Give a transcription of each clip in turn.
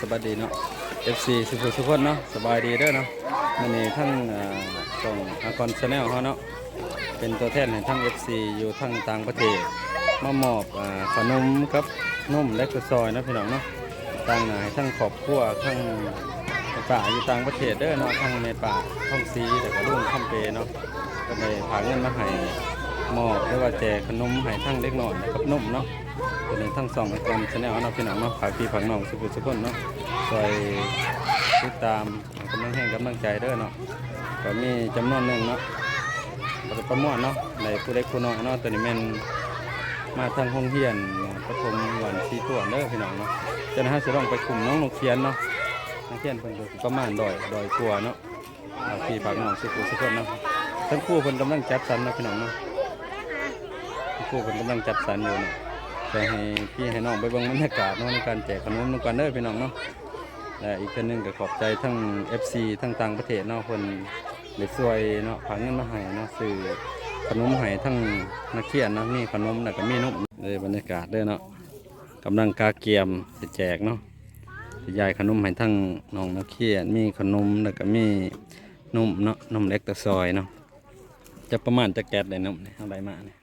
สบายดีเนาะ FC สุขุสุขคนเนาะสบายดีเด้อเนาะมื้อนี้ทั้งเอ่อช่องอากรชาแนลเฮาเนาะเป็นตัวแทนให้ทั้ง FC อยู่ทั้งต่างประเทศมามอบขนมกับนมและกระซอยนะพี่น้องเนาะต่างหน้าทั้งครอบครัวทั้งป่าอยู่ต่างประเทศเด้อเนาะทั้งในป่าท่องซีแต่ก็รุ่งคำเปเนาะก็ได้พาเงินมาให้ มอบหรือว่าแจกขนมให้ทั้งเล็กน้อยและกับนมเนาะตัวนี้ทั้งสองคนชาแนลเนาะพี่น้องเนาะฝากพี่ฝากน้องสุขุสุขคนเนาะคอยติดตามให้กำลังแห่งกำลังใจเด้อเนาะก็มีจำนวนหนึ่งเนาะก็ประมวลเนาะในผู้เล็กผู้น้อยเนาะตัวนี้ม่นมาทางห้องเฮียนปฐมวันที่ตัวเด้อพี่น้องเนาะจะนะฮะจะต้องไปคุมน้องนกเขียนเนาะนกเขียนเพิ่นก็สิประมาณดอยดอยกลัวเนาะฝากพี่ฝากน้องสุขุสุขคนเนาะทั้งคู่เพิ่นกำลังจัดสรรนะพี่น้องเนาะ ทั้งคู่เพิ่นกำลังจัดสรรอยู่เนาะไปให้พี่ให้น้องไปเบิ่งบรรยากาศเนาะในการแจกขนมนำกันเด้อพี่น้องเนาะและอีกคนนึงก็ขอบใจทั้ง FC ทั้งต่างประเทศเนาะคนได้ช่วยเนาะฝากเงินมาให้เนาะซื้อขนมให้ทั้งนักเขียนเนาะมีขนมแล้วก็มีนมเลยบรรยากาศเด้อเนาะกำลังกาเกียมจะแจกเนาะจะยายขนมให้ทั้งน้องนักเขียนมีขนมแล้วก็มีนมเนาะนมเล็กตะซอยเนาะจะประมาณจะแก๊สได้นมเนี่ยเอาอะไรมาเนี่ย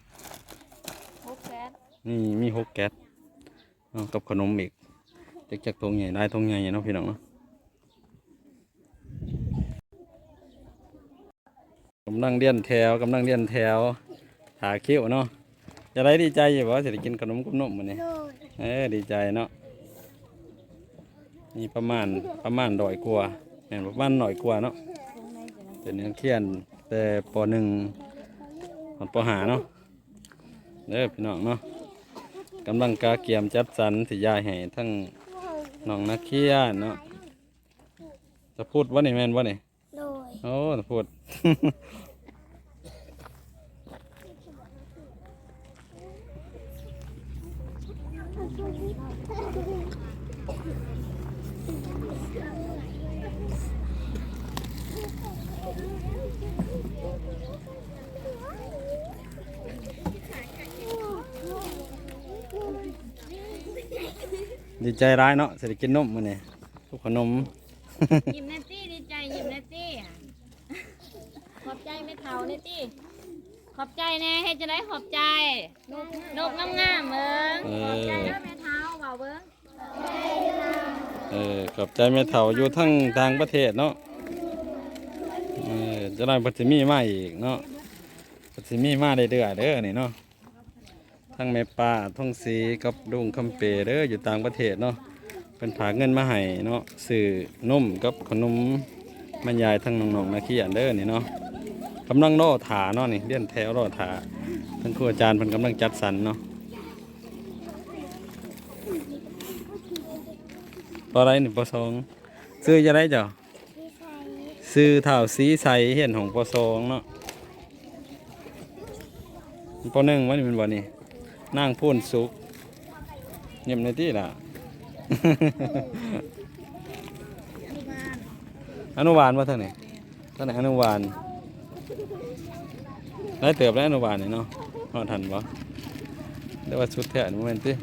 นี่มีหกแก๊สเอากับขนมอีกจากจากทงใหญ่ได้ทงใหญ่เนาะพี่น้องเนาะกำลังเลียนแถวกำลังเลียนแถวหาคิ้วเนาะจะได้ดีใจอยู่บ่จะได้กินขนมกับนมมันนี่เออดีใจเนาะมีประมาณประมาณร้อยกว่าแม่นประมาณหน่อยกว่าเนาะเป็นนักเขียนแต่ปหนึ่งตอนปหาเนาะเด้อพี่น้องเนาะ กำลังกาเกียมจัดสรรสิยายให้ทั้งน้องนักเขียนเนาะจะพูดว่านี่แม่นว่านี่โดยโอ้จะพูด ดีใจร้ายเนาะสิได้กินนมมื้อนี้ทุกขนม ยิ้มแนตี้ดีใจยิ้มแนตี้ขอบใจไม่เท่าแนตี้ขอบใจแน่ให้จะได้ขอบใจนกงามๆเบิ้งเออ ขอบใจแล้วแม่เท้าเบาเบิ้งเออขอบใจแม่เฒ่าอยู่ทั้งต่างประเทศเนาะเออจะได้ปัจจิมีมาอีกเนาะปัจจิมีมาได้เดือๆเด้อนี่เนาะ ทั้งแม่ป้าท่องสีกับลุงคำเปเด้ออยู่ต่างประเทศเนาะเป็นผากเงินมาให้เนาะซื้อนมกับขนมบรรยายทั้งน้องๆนักเขียนเด้อนี่เนาะกำลังรอถาเนาะนี่เลี้ยนแถวรอถาทั้งครูอาจารย์เพิ่นกำลังจัดสรรเนาะปอไรนี่ปสองซื้อจะได้จ้ะซื้อเท่าสีใสเห็นของปสองเนาะปหนึ่งวะนี่เป็นบ่นี่นั่ งพูนสุกเงียบในที่ล่ะ อนุบาลว่าเท่าไหร่เท่าไหร่อนุบาลได้เติบแล้วอนุบาลนี่เนาะนอทันบ่เรียกว่าชุดแท้นี่โมเมนต์ที่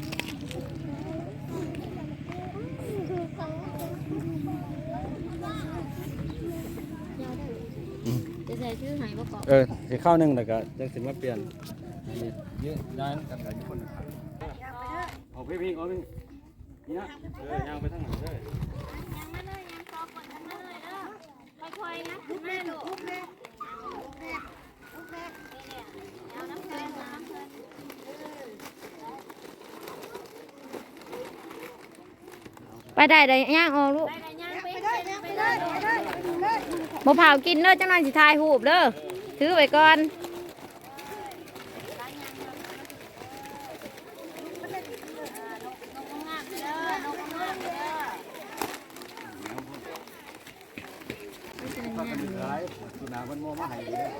จะใส่ชื่อไหนประกอบเออสิเข้าหนึ่งแต่ก็ยังสิมาเปลี่ยนนี่ ยืดย้ายกันกับคนนะครับเอาพี่พี่เอาพี่นี่นะเออย่างไปทางไหนเลยยังมาเลยยังต่อก่อนยังมาเลยเด้อค่อยๆนะแม่ลูกเอาน้ำเพลินเอน้ำเพลินไปได้ได้ย่างออกลูกไปเลยย่างไปเลยไปเลยไปเลยบ่เผากินเด้อจังหน่อยสิทายหูบเด้อถือไว้ก่อน ร้ายสุนามันโมมาให้เลย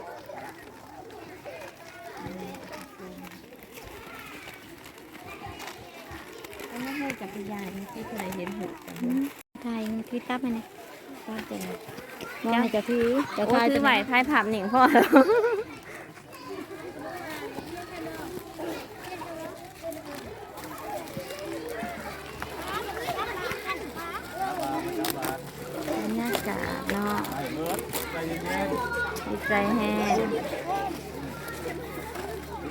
อันนี้ให้จักรยานที่เคยเห็นหูทายที่ตับมันนี่ก็จะมองให้จะถือจะโอ้ทายถืจะอไหไหววทายผับหนิงพ่อแล้ว เใจแห้ง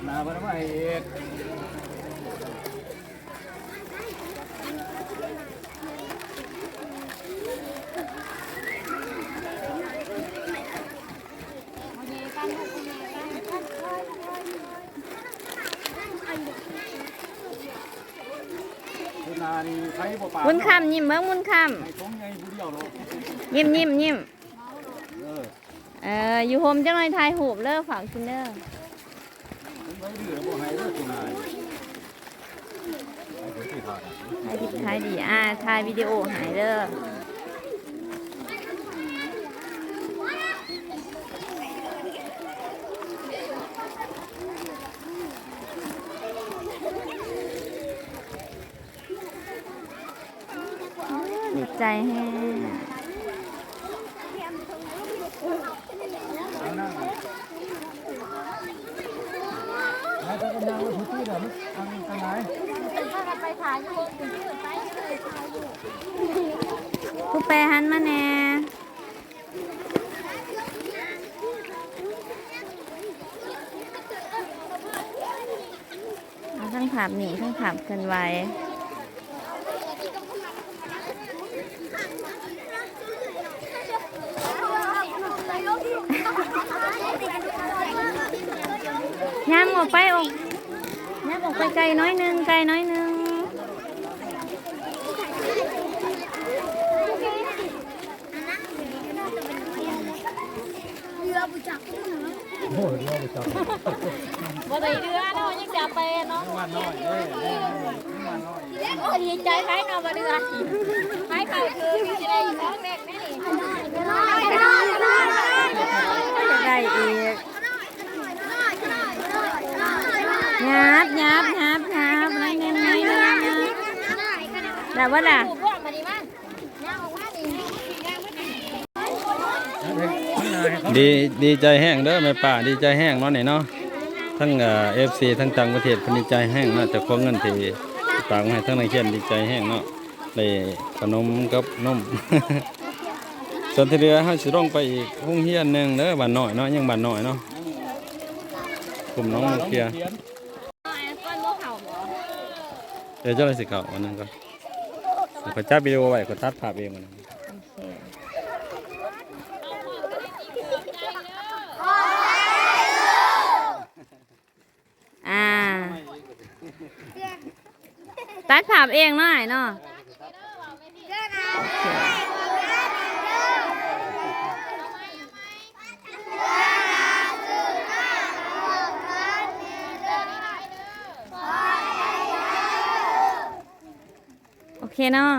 นาบ่ได้มาเฮ็ดนานี่ใครบ่ปามุนคำยิ้มเบิ้งมุนคไอ้ของใหญ่ผู้เดียวเนาะำยิ้มยิ้มยิ้มเออ เอออยู่โฮมจังเลยทายหูบเลิกฝากชินเนอร์ถ่ายไอ้ที่ายดีทายดีอ่าทายวิดีโอหายเด้อดีใจแห้ง เอานั่งนายจะกำลังว่าทุกที่เดี๋ยวมันทางทางไหนผู้แปรหันมาแน่เอาทั้งขับหนีทั้งขับเกินไว้ย้ำออกไปออก ออกไปไกลน้อยหนึงไกลน้อยหนึงเรือ้ยเดี๋ยวไปจับบ่ได้เรือเนาะยังจะไปเนาะมันน้อยเด้อมันน้อยโอ้ดีใจไผเนาะบ่เรือไผเข้าคือสิได้ของเล็กแม่นี่จะได้อีก ยับยับยับยับน้อยหนึงน้อยหนึงยับแต่ว่าล่ะถูกพวกมาดีมั้งย่างออกมาดิย่างมาดิดีดีใจแห้งเด้อแม่ป่าดีใจแห้งเนาะนี่เนาะทั้งเอ่อฟซีทั้งต่างประเทศเพิ่นดีใจแห้งเนาะเจะของเงินที่ฝากมาให้ทั้งในเขียนดีใจแห้งเนาะได้ขนมกับนมส่วนที่เหลือเฮาสิลงไปอีกโรงเรียนหนึงเด้อบ้านน้อยเนาะยังบ้านน้อยเนาะกลุ่มน้องมุกเกีย ก้อนบ่เข่าบ่ เดี๋ยวเจ้าเลยสิเก่าวันนั้นก่อนขอจับวิดีโอไว้ขอตัดภาพเองมันอ่า ตัดภาพเองหน่อยเนาะ เคเนาะ